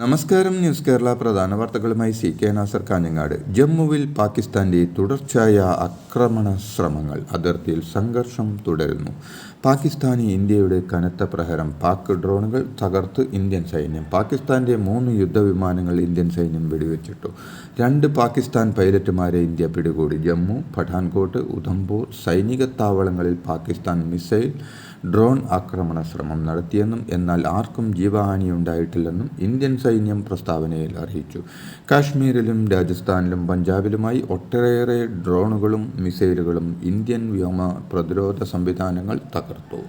നമസ്കാരം ന്യൂസ് കേരള പ്രധാന വാർത്തകളുമായി സി കെ നാസർ കാഞ്ഞങ്ങാട്. ജമ്മുവിൽ പാകിസ്ഥാന്റെ തുടർച്ചയായ ആക്രമണ ശ്രമങ്ങൾ അതിർത്തിയിൽ സംഘർഷം തുടരുന്നു. പാകിസ്ഥാനി ഇന്ത്യയുടെ കനത്ത പ്രഹരം പാക് ഡ്രോണുകൾ തകർത്ത് ഇന്ത്യൻ സൈന്യം. പാകിസ്ഥാന്റെ മൂന്ന് യുദ്ധവിമാനങ്ങൾ ഇന്ത്യൻ സൈന്യം വെടിവെച്ചിട്ടു. രണ്ട് പാകിസ്ഥാൻ പൈലറ്റുമാരെ ഇന്ത്യ പിടികൂടി. ജമ്മു പഠാൻകോട്ട് ഉധംപൂർ സൈനിക താവളങ്ങളിൽ പാകിസ്ഥാൻ മിസൈൽ ഡ്രോൺ ആക്രമണ ശ്രമം നടത്തിയെന്നും എന്നാൽ ആർക്കും ജീവഹാനി ഉണ്ടായിട്ടില്ലെന്നും ഇന്ത്യൻ സൈന്യം പ്രസ്താവനയിൽ അറിയിച്ചു. കാശ്മീരിലും രാജസ്ഥാനിലും പഞ്ചാബിലുമായി ഒട്ടേറെ ഡ്രോണുകളും മിസൈലുകളും ഇന്ത്യൻ വ്യോമ പ്രതിരോധ സംവിധാനങ്ങൾ തകർത്തു.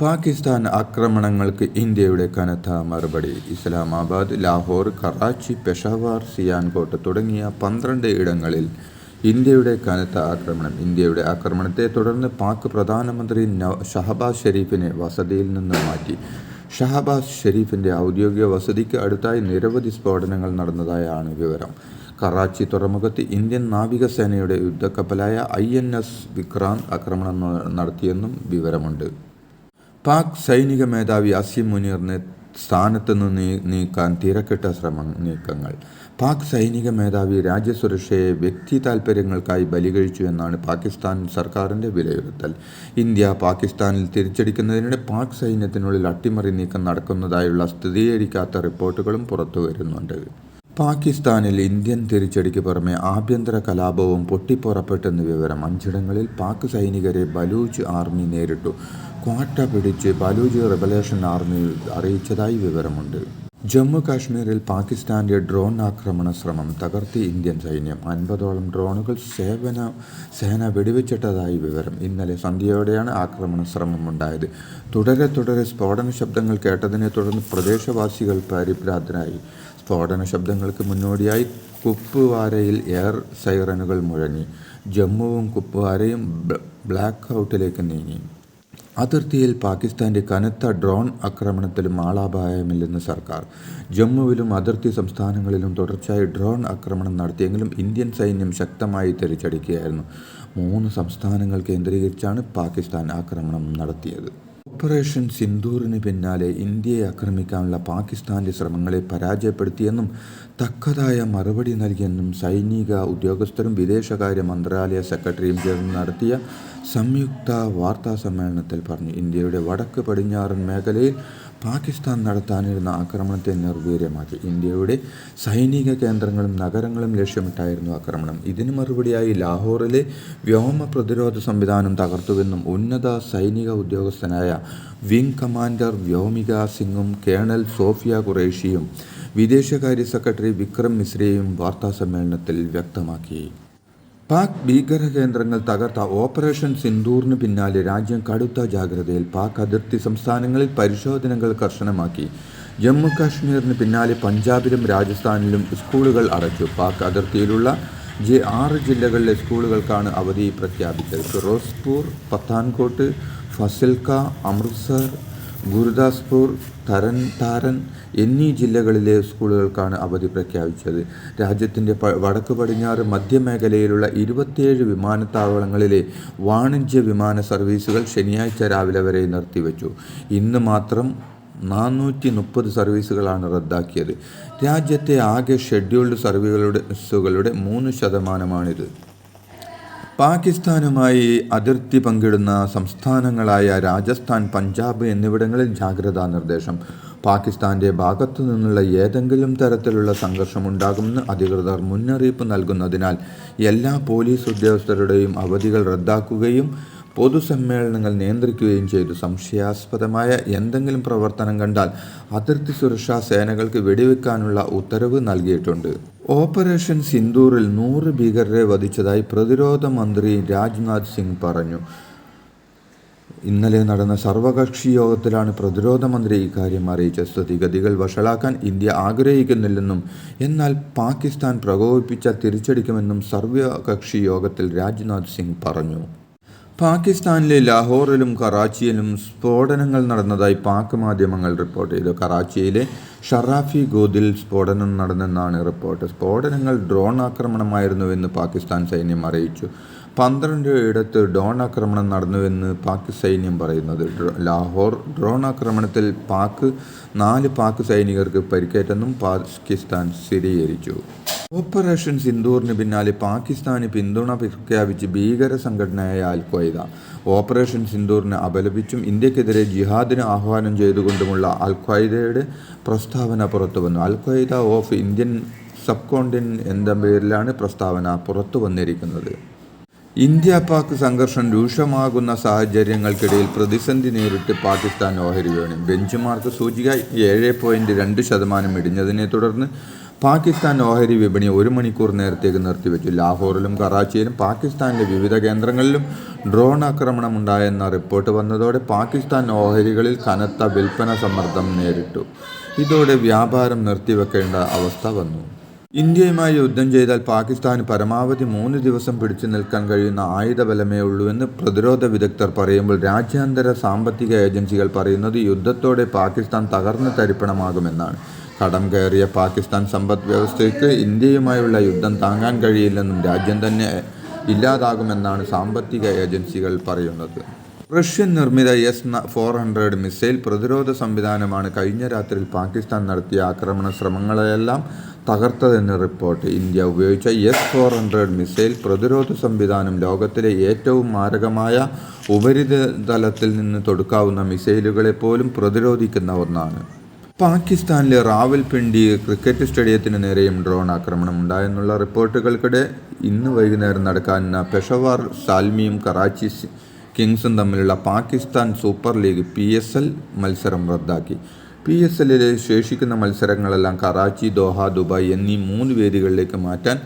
പാകിസ്ഥാൻ ആക്രമണങ്ങൾക്ക് ഇന്ത്യയുടെ കനത്ത മറുപടി. ഇസ്ലാമാബാദ് ലാഹോർ കറാച്ചി പെഷവാർ സിയാൻകോട്ട് തുടങ്ങിയ പന്ത്രണ്ട് ഇടങ്ങളിൽ ഇന്ത്യയുടെ കനത്ത ആക്രമണം ഇന്ത്യയുടെ ആക്രമണത്തെ തുടർന്ന് പാക് പ്രധാനമന്ത്രി ഷഹബാസ് ഷെരീഫിനെ വസതിയിൽ നിന്ന് മാറ്റി. ഷഹബാസ് ഷെരീഫിന്റെ ഔദ്യോഗിക വസതിക്ക് അടുത്തായി നിരവധി സ്ഫോടനങ്ങൾ നടന്നതായാണ് വിവരം. കറാച്ചി തുറമുഖത്ത് ഇന്ത്യൻ നാവികസേനയുടെ യുദ്ധക്കപ്പലായ ഐ എൻ എസ് വിക്രാന്ത് ആക്രമണം നടത്തിയെന്നും വിവരമുണ്ട്. പാക് സൈനിക മേധാവി അസിം മുനീറിനെ സ്ഥാനത്ത് നിന്ന് നീക്കാൻ തിരക്കിട്ട ശ്രമ നീക്കങ്ങൾ. പാക് സൈനിക മേധാവി രാജ്യസുരക്ഷയെ വ്യക്തി താൽപ്പര്യങ്ങൾക്കായി ബലികഴിച്ചു എന്നാണ് പാകിസ്ഥാൻ സർക്കാരിന്റെ വിലയിരുത്തൽ. ഇന്ത്യ പാകിസ്ഥാനിൽ തിരിച്ചടിക്കുന്നതിനിടെ പാക് സൈന്യത്തിനുള്ളിൽ അട്ടിമറി നീക്കം നടക്കുന്നതായുള്ള സ്ഥിരീകരിക്കാത്ത റിപ്പോർട്ടുകളും പുറത്തു വരുന്നുണ്ട്. പാകിസ്ഥാനിൽ ഇന്ത്യൻ തിരിച്ചടിക്ക് പുറമെ ആഭ്യന്തര കലാപവും പൊട്ടിപ്പുറപ്പെട്ടെന്ന് വിവരം അഞ്ചിടങ്ങളിൽ പാക് സൈനികരെ ബലൂച്ച് ആർമി നേരിട്ടു. ക്വാട്ട പിടിച്ച് ബലൂച്ച് റിവലേഷൻ ആർമി അറിയിച്ചതായി വിവരമുണ്ട്. ജമ്മു കാശ്മീരിൽ പാകിസ്ഥാന്റെ ഡ്രോൺ ആക്രമണ ശ്രമം തകർത്തി ഇന്ത്യൻ സൈന്യം. അൻപതോളം ഡ്രോണുകൾ സേവന സേന വെടിവെച്ചിട്ടതായി വിവരം. ഇന്നലെ സന്ധ്യയോടെയാണ് ആക്രമണ ശ്രമം ഉണ്ടായത് തുടരെ തുടരെ സ്ഫോടന ശബ്ദങ്ങൾ കേട്ടതിനെ തുടർന്ന് പ്രദേശവാസികൾ പരിഭ്രാന്തരായി. സ്ഫോടന ശബ്ദങ്ങൾക്ക് മുന്നോടിയായി കുപ്വാരയിൽ എയർ സൈറനുകൾ മുഴങ്ങി. ജമ്മുവും കുപ്വാരയും ബ്ലാക്ക് ഔട്ടിലേക്ക് നീങ്ങി. അതിർത്തിയിൽ പാകിസ്ഥാന്റെ കനത്ത ഡ്രോൺ ആക്രമണത്തിലും ആളാപായമില്ലെന്ന് സർക്കാർ. ജമ്മുവിലും അതിർത്തി സംസ്ഥാനങ്ങളിലും തുടർച്ചയായി ഡ്രോൺ ആക്രമണം നടത്തിയെങ്കിലും ഇന്ത്യൻ സൈന്യം ശക്തമായി തിരിച്ചടിക്കുകയായിരുന്നു. മൂന്ന് സംസ്ഥാനങ്ങൾ കേന്ദ്രീകരിച്ചാണ് പാകിസ്ഥാൻ ആക്രമണം നടത്തിയത്. ഓപ്പറേഷൻ സിന്ദൂറിന് പിന്നാലെ ഇന്ത്യയെ ആക്രമിക്കാനുള്ള പാകിസ്ഥാന്റെ ശ്രമങ്ങളെ പരാജയപ്പെടുത്തിയെന്നും തക്കതായ മറുപടി നൽകിയെന്നും സൈനിക ഉദ്യോഗസ്ഥരും വിദേശകാര്യ മന്ത്രാലയ സെക്രട്ടറിയും ചേർന്ന് നടത്തിയ സംയുക്ത വാർത്താ സമ്മേളനത്തിൽ പറഞ്ഞു. ഇന്ത്യയുടെ വടക്ക് പടിഞ്ഞാറൻ മേഖലയിൽ പാകിസ്ഥാൻ നടത്താനിരുന്ന ആക്രമണത്തെ നിർവീര്യമാക്കി. ഇന്ത്യയുടെ സൈനിക കേന്ദ്രങ്ങളും നഗരങ്ങളും ലക്ഷ്യമിട്ടായിരുന്നു ആക്രമണം. ഇതിന് മറുപടിയായി ലാഹോറിലെ വ്യോമ പ്രതിരോധ സംവിധാനം തകർത്തുവെന്നും ഉന്നത സൈനിക ഉദ്യോഗസ്ഥനായ വിംഗ് കമാൻഡർ വ്യോമിക സിംഗും കേണൽ സോഫിയ ഖുറേഷിയും വിദേശകാര്യ സെക്രട്ടറി വിക്രം മിശ്രയും വാർത്താസമ്മേളനത്തിൽ വ്യക്തമാക്കി. പാക് ഭീകര കേന്ദ്രങ്ങൾ തകർത്ത ഓപ്പറേഷൻ സിന്ദൂറിന് പിന്നാലെ രാജ്യം കടുത്ത ജാഗ്രതയിൽ പാക് അതിർത്തി സംസ്ഥാനങ്ങളിൽ പരിശോധനകൾ കർശനമാക്കി. ജമ്മു കാശ്മീരിന് പിന്നാലെ പഞ്ചാബിലും രാജസ്ഥാനിലും സ്കൂളുകൾ അടച്ചു. പാക് അതിർത്തിയിലുള്ള ജെ ആറ് ജില്ലകളിലെ സ്കൂളുകൾക്കാണ് അവധി പ്രഖ്യാപിച്ചത്. ഫിറോസ്പൂർ പത്താൻകോട്ട് ഫസിൽക്ക അമൃത്സർ ഗുരുദാസ്പൂർ തരൻ താരൻ എന്നീ ജില്ലകളിലെ സ്കൂളുകൾക്കാണ് അവധി പ്രഖ്യാപിച്ചത്. രാജ്യത്തിന്റെ വടക്ക് പടിഞ്ഞാറ് മധ്യമേഖലയിലുള്ള ഇരുപത്തിയേഴ് വിമാനത്താവളങ്ങളിലെ വാണിജ്യ വിമാന സർവീസുകൾ ശനിയാഴ്ച രാവിലെ വരെ നിർത്തിവെച്ചു. ഇന്ന് മാത്രം നാനൂറ്റി മുപ്പത് സർവീസുകളാണ് റദ്ദാക്കിയത്. രാജ്യത്തെ ആകെ ഷെഡ്യൂൾഡ് സർവീസുകളുടെ മൂന്ന് ശതമാനമാണിത്. പാകിസ്ഥാനുമായി അതിർത്തി പങ്കിടുന്ന സംസ്ഥാനങ്ങളായ രാജസ്ഥാൻ പഞ്ചാബ് എന്നിവിടങ്ങളിൽ ജാഗ്രതാ നിർദ്ദേശം. പാകിസ്ഥാന്റെ ഭാഗത്തു നിന്നുള്ള ഏതെങ്കിലും തരത്തിലുള്ള സംഘർഷമുണ്ടാകുമെന്ന് അധികൃതർ മുന്നറിയിപ്പ് നൽകുന്നതിനാൽ എല്ലാ പോലീസ് ഉദ്യോഗസ്ഥരുടെയും അവധികൾ റദ്ദാക്കുകയും പൊതുസമ്മേളനങ്ങൾ നിയന്ത്രിക്കുകയും ചെയ്തു. സംശയാസ്പദമായ എന്തെങ്കിലും പ്രവർത്തനം കണ്ടാൽ അതിർത്തി സുരക്ഷാ സേനകൾക്ക് വെടിവെക്കാനുള്ള ഉത്തരവ് നൽകിയിട്ടുണ്ട്. ഓപ്പറേഷൻ സിന്ദൂറിൽ നൂറ് ഭീകരരെ വധിച്ചതായി പ്രതിരോധ മന്ത്രി രാജ്നാഥ് സിംഗ് പറഞ്ഞു. ഇന്നലെ നടന്ന സർവകക്ഷി യോഗത്തിലാണ് പ്രതിരോധ മന്ത്രി ഇക്കാര്യം അറിയിച്ച സ്ഥിതിഗതികൾ വഷളാക്കാൻ ഇന്ത്യ ആഗ്രഹിക്കുന്നില്ലെന്നും എന്നാൽ പാകിസ്ഥാൻ പ്രകോപിപ്പിച്ച തിരിച്ചടിക്കുമെന്നും സർവകക്ഷി യോഗത്തിൽ രാജ്നാഥ് സിംഗ് പറഞ്ഞു. പാകിസ്ഥാനിലെ ലാഹോറിലും കറാച്ചിയിലും സ്ഫോടനങ്ങൾ നടന്നതായി പാക് മാധ്യമങ്ങൾ റിപ്പോർട്ട് ചെയ്തു. കറാച്ചിയിലെ ഷറാഫി ഗോദിൽ സ്ഫോടനം നടന്നെന്നാണ് റിപ്പോർട്ട്. സ്ഫോടനങ്ങൾ ഡ്രോൺ ആക്രമണമായിരുന്നുവെന്ന് പാകിസ്ഥാൻ സൈന്യം അറിയിച്ചു. പന്ത്രണ്ട് ഇടത്ത് ഡ്രോൺ ആക്രമണം നടന്നുവെന്ന് പാക് സൈന്യം പറയുന്നത്. ലാഹോർ ഡ്രോൺ ആക്രമണത്തിൽ പാക് നാല് പാക് സൈനികർക്ക് പരിക്കേറ്റെന്നും പാകിസ്ഥാൻ സ്ഥിരീകരിച്ചു. ഓപ്പറേഷൻ സിന്ദൂറിന് പിന്നാലെ പാകിസ്ഥാന് പിന്തുണ പ്രഖ്യാപിച്ച് ഭീകര സംഘടനയായ അൽ ഖ്വയ്ദ ഓപ്പറേഷൻ സിന്ദൂറിനെ അപലപിച്ചും ഇന്ത്യക്കെതിരെ ജിഹാദിന് ആഹ്വാനം ചെയ്തുകൊണ്ടുമുള്ള അൽ ഖ്വയ്ദയുടെ പ്രസ്താവന പുറത്തുവന്നു. Al Qaeda of Indian subcontinent എന്ന പേരിലാണ് പ്രസ്താവന പുറത്തു വന്നിരിക്കുന്നത് ഇന്ത്യ പാക് സംഘർഷം രൂക്ഷമാകുന്ന സാഹചര്യങ്ങൾക്കിടയിൽ പ്രതിസന്ധി നേരിട്ട് പാകിസ്ഥാൻ ഓഹരി വീണു ബെഞ്ച് മാർക്ക് സൂചിക ഏഴ് പോയിന്റ് രണ്ട് ശതമാനം ഇടിഞ്ഞതിനെ തുടർന്ന് പാകിസ്ഥാൻ ഓഹരി വിപണി ഒരു മണിക്കൂർ നേരത്തേക്ക് നിർത്തിവെച്ചു. ലാഹോറിലും കറാച്ചിയിലും പാകിസ്ഥാനിലെ വിവിധ കേന്ദ്രങ്ങളിലും ഡ്രോൺ ആക്രമണം ഉണ്ടായെന്ന റിപ്പോർട്ട് വന്നതോടെ പാകിസ്ഥാൻ ഓഹരികളിൽ കനത്ത വിൽപ്പന സമ്മർദ്ദം നേരിട്ടു. ഇതോടെ വ്യാപാരം നിർത്തിവെക്കേണ്ട അവസ്ഥ വന്നു. ഇന്ത്യയുമായി യുദ്ധം ചെയ്താൽ പാകിസ്ഥാന് പരമാവധി മൂന്ന് ദിവസം പിടിച്ചു നിൽക്കാൻ കഴിയുന്ന ആയുധബലമേ ഉള്ളൂ എന്ന് പ്രതിരോധ വിദഗ്ധർ പറയുമ്പോൾ രാജ്യാന്തര സാമ്പത്തിക ഏജൻസികൾ പറയുന്നത് യുദ്ധത്തോടെ പാകിസ്ഥാൻ തകർന്നു തരിപ്പണമാകുമെന്നാണ്. കടം കയറിയ പാകിസ്ഥാൻ സമ്പദ് വ്യവസ്ഥയ്ക്ക് ഇന്ത്യയുമായുള്ള യുദ്ധം താങ്ങാൻ കഴിയില്ലെന്നും രാജ്യം തന്നെ ഇല്ലാതാകുമെന്നാണ് സാമ്പത്തിക ഏജൻസികൾ പറയുന്നത്. റഷ്യൻ നിർമ്മിത എസ് ഫോർ ഹൺഡ്രഡ് മിസൈൽ പ്രതിരോധ സംവിധാനമാണ് കഴിഞ്ഞ രാത്രിയിൽ പാകിസ്ഥാൻ നടത്തിയ ആക്രമണ ശ്രമങ്ങളെല്ലാം തകർത്തതെന്ന് റിപ്പോർട്ട്. ഇന്ത്യ ഉപയോഗിച്ച എസ് ഫോർ ഹൺഡ്രഡ് മിസൈൽ പ്രതിരോധ സംവിധാനം ലോകത്തിലെ ഏറ്റവും മാരകമായ ഉപരിതലത്തിൽ നിന്ന് തൊടുക്കാവുന്ന മിസൈലുകളെ പോലും പ്രതിരോധിക്കുന്ന ഒന്നാണ്. പാകിസ്ഥാനിലെ റാവൽപിണ്ടി ക്രിക്കറ്റ് സ്റ്റേഡിയത്തിന് നേരെയും ഡ്രോൺ ആക്രമണം ഉണ്ടായെന്നുള്ള റിപ്പോർട്ടുകൾക്കിടെ ഇന്ന് വൈകുന്നേരം നടക്കാവുന്ന പെഷവാർ സാൽമിയും കറാച്ചി കിങ്സും തമ്മിലുള്ള Pakistan super league P S L മത്സരം റദ്ദാക്കി. പി എസ് എല്ലിലെ ശേഷിക്കുന്ന മത്സരങ്ങളെല്ലാം കറാച്ചി ദോഹ ദുബായ് എന്നീ മൂന്ന് വേദികളിലേക്ക് മാറ്റാൻ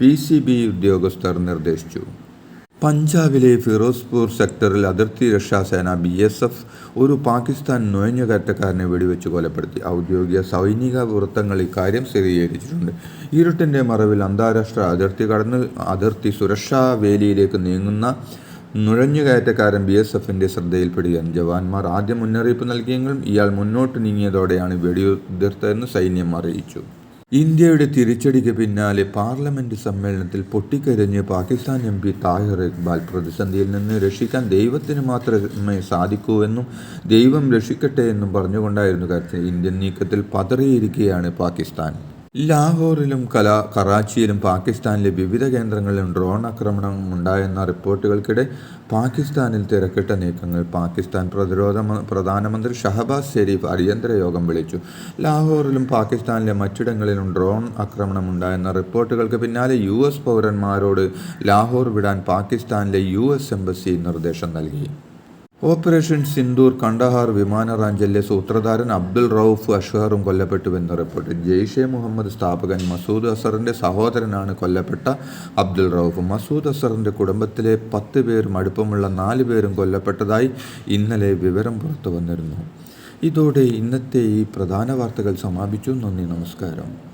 പി സി ബി ഉദ്യോഗസ്ഥർ നിർദ്ദേശിച്ചു. പഞ്ചാബിലെ ഫിറോസ്പൂർ സെക്ടറിൽ അതിർത്തി രക്ഷാസേന ബി എസ് എഫ് ഒരു പാകിസ്ഥാൻ നുഴഞ്ഞുകയറ്റക്കാരനെ വെടിവെച്ച് കൊലപ്പെടുത്തി. ഔദ്യോഗിക സൈനിക വൃത്തങ്ങൾ ഇക്കാര്യം സ്ഥിരീകരിച്ചിട്ടുണ്ട്. ഇരുട്ടിന്റെ മറവിൽ അന്താരാഷ്ട്ര അതിർത്തി കടന്ന് അതിർത്തി സുരക്ഷാ വേലിയിലേക്ക് നീങ്ങുന്ന നുഴഞ്ഞുകയറ്റക്കാരൻ ബി എസ് എഫിന്റെ ശ്രദ്ധയിൽപ്പെടുകയാണ് ജവാന്മാർ ആദ്യം മുന്നറിയിപ്പ് നൽകിയെങ്കിലും ഇയാൾ മുന്നോട്ട് നീങ്ങിയതോടെയാണ് വെടിയുതിർത്തതെന്ന് സൈന്യം അറിയിച്ചു. ഇന്ത്യയുടെ തിരിച്ചടിക്ക് പിന്നാലെ പാർലമെന്റ് സമ്മേളനത്തിൽ പൊട്ടിക്കരഞ്ഞ് പാകിസ്ഥാൻ എം പി താഹിർ ഇക്ബാൽ പ്രതിസന്ധിയിൽ നിന്ന് രക്ഷിക്കാൻ ദൈവത്തിന് മാത്രമേ സാധിക്കൂവെന്നും ദൈവം രക്ഷിക്കട്ടെ എന്നും പറഞ്ഞുകൊണ്ടായിരുന്നു കരച്ചിൽ ഇന്ത്യൻ നീക്കത്തിൽ പതറിയിരിക്കുകയാണ് പാകിസ്ഥാൻ. ലാഹോറിലും കല കറാച്ചിയിലും പാകിസ്ഥാനിലെ വിവിധ കേന്ദ്രങ്ങളിലും ഡ്രോൺ ആക്രമണം ഉണ്ടായെന്ന റിപ്പോർട്ടുകൾക്കിടെ പാകിസ്ഥാനിൽ തിരക്കിട്ട നീക്കങ്ങൾ പാകിസ്ഥാൻ പ്രതിരോധ പ്രധാനമന്ത്രി ഷഹബാസ് ഷെരീഫ് അടിയന്തര യോഗം വിളിച്ചു. ലാഹോറിലും പാകിസ്ഥാനിലെ മറ്റിടങ്ങളിലും ഡ്രോൺ ആക്രമണം ഉണ്ടായെന്ന റിപ്പോർട്ടുകൾക്ക് പിന്നാലെ യു പൗരന്മാരോട് ലാഹോർ വിടാൻ പാകിസ്ഥാനിലെ യു എംബസി നിർദ്ദേശം നൽകി. ഓപ്പറേഷൻ സിന്ദൂർ കണ്ടഹാർ വിമാന റാഞ്ചലിലെ സൂത്രധാരൻ അബ്ദുൾ റൌഫ് അഷ്ഹറും കൊല്ലപ്പെട്ടുവെന്ന് റിപ്പോർട്ട്. ജെയ്ഷെ മുഹമ്മദ് സ്ഥാപകൻ മസൂദ് അസറിന്റെ സഹോദരനാണ് കൊല്ലപ്പെട്ട അബ്ദുൾ റൌഫ്. മസൂദ് അസറിന്റെ കുടുംബത്തിലെ പത്ത് പേരും അടുപ്പമുള്ള നാല് പേരും കൊല്ലപ്പെട്ടതായി ഇന്നലെ വിവരം പുറത്തു വന്നിരുന്നു. ഇതോടെ ഇന്നത്തെ ഈ പ്രധാന വാർത്തകൾ സമാപിച്ചു. നന്ദി നമസ്കാരം.